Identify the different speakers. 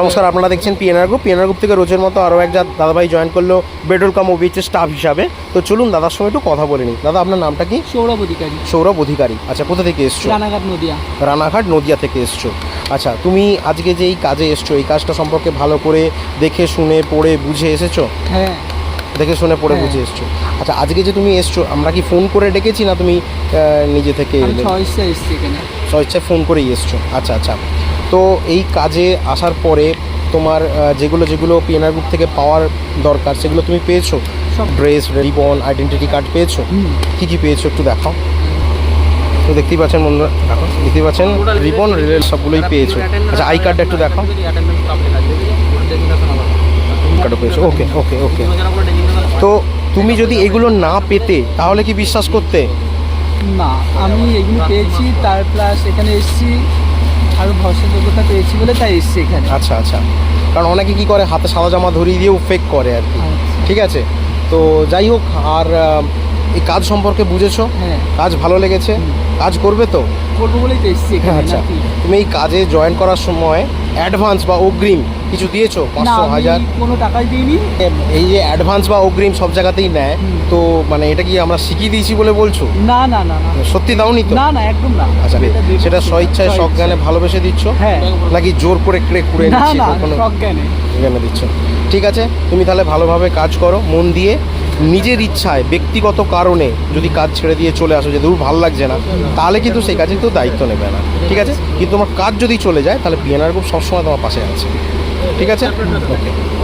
Speaker 1: নমস্কার আপনারা দেখছেন পিএনআর গ্রুপ পিএনআর গ্রুপ থেকে রোজের মতো আরও এক যা দাদাভাই জয়েন করল পেট্রোল কাম ওবিএচের স্টাফ হিসাবে। তো চলুন দাদার সঙ্গে একটু কথা বলে নিই। দাদা আপনার নামটা কি?
Speaker 2: সৌরভ অধিকারী।
Speaker 1: সৌরভ অধিকারী। আচ্ছা কোথা থেকে এসছো?
Speaker 2: রানাঘাট নদিয়া।
Speaker 1: রানাঘাট নদিয়া থেকে এসছো। আচ্ছা তুমি আজকে যে এই কাজে এসছো এই কাজটা সম্পর্কে ভালো করে দেখে শুনে পড়ে বুঝে এসেছ?
Speaker 2: হ্যাঁ।
Speaker 1: দেখে শুনে পড়ে
Speaker 2: হ্যাঁ।
Speaker 1: বুঝে এসছো। আচ্ছা আজকে যে তুমি এসছো আমরা কি ফোন করে ডেকেছি না তুমি নিজে থেকে স্বেচ্ছায় ফোন করেই এসছো। আচ্ছা আচ্ছা। তো এই কাজে আসার পরে তোমার যেগুলো যেগুলো পিএনআর গ্রুপ থেকে পাওয়ার দরকার সেগুলো তুমি পেয়েছ? ড্রেস রিবন আইডেন্টিটি কার্ড পেয়েছ। কী কী পেয়েছ একটু দেখাও। তো দেখতেই পাচ্ছেন বন্ধুরা দেখো দেখতেই পাচ্ছেন? রিবন রিলের সবগুলোই পেয়েছ। আচ্ছা আই কার্ডটা একটু দেখাও। কার্ডও পেয়েছ। ওকে ওকে ওকে তো তুমি যদি এগুলো না পেতে তাহলে কি বিশ্বাস করতে?
Speaker 2: না আমি এগুলো পেয়েছি তার প্লাস এখানে এসছি আরও ভরসাযোগ্যতা পেয়েছি বলে তাই এসছি এখানে।
Speaker 1: আচ্ছা আচ্ছা। কারণ অনেকে কি করে হাতে সাদা জামা ধরিয়ে দিয়েও ফেক করে আর কি।
Speaker 2: আচ্ছা।
Speaker 1: ঠিক আছে? তো যাই হোক আর এই কাজ সম্পর্কে বুঝেছ?
Speaker 2: হ্যাঁ।
Speaker 1: কাজ ভালো লেগেছে? কাজ করবে তো?
Speaker 2: করব বলেই তো এসছি
Speaker 1: আচ্ছা। তুমি এই কাজে জয়েন করার সময় অ্যাডভান্স বা অগ্রিম কিছু দিয়েছ? পাঁচশো হাজার?
Speaker 2: কোনো টাকাই দিইনি।
Speaker 1: এই যে অ্যাডভান্স বা অগ্রিম সব জায়গাতেই নেয় তো মানে এটা কি আমরা শিখিয়ে দিয়েছি বলে বলছো?
Speaker 2: না না না
Speaker 1: সত্যি দাওনি তো?
Speaker 2: না না একদম না।
Speaker 1: আচ্ছা সেটা স্বইচ্ছায় সজ্ঞানে ভালোবেসে দিচ্ছ?
Speaker 2: হ্যাঁ।
Speaker 1: নাকি জোর করে ক্রে কুড়ে
Speaker 2: না
Speaker 1: নিচ্ছি কোনো
Speaker 2: সজ্ঞানে
Speaker 1: দিচ্ছ। ঠিক আছে তুমি তাহলে ভালোভাবে কাজ করো মন দিয়ে। নিজের ইচ্ছায়, ব্যক্তিগত কারণে যদি কাজ ছেড়ে দিয়ে চলে আসো যে দূর ভালো লাগছে না, তাহলে কিন্তু সেই কাজে কেউ দায়িত্ব নেবে না, ঠিক আছে? কিন্তু তোমার কাজ যদি চলে যায়, তাহলে পিএনআর গ্রুপ সবসময় তোমার পাশে আছে, ঠিক আছে? ওকে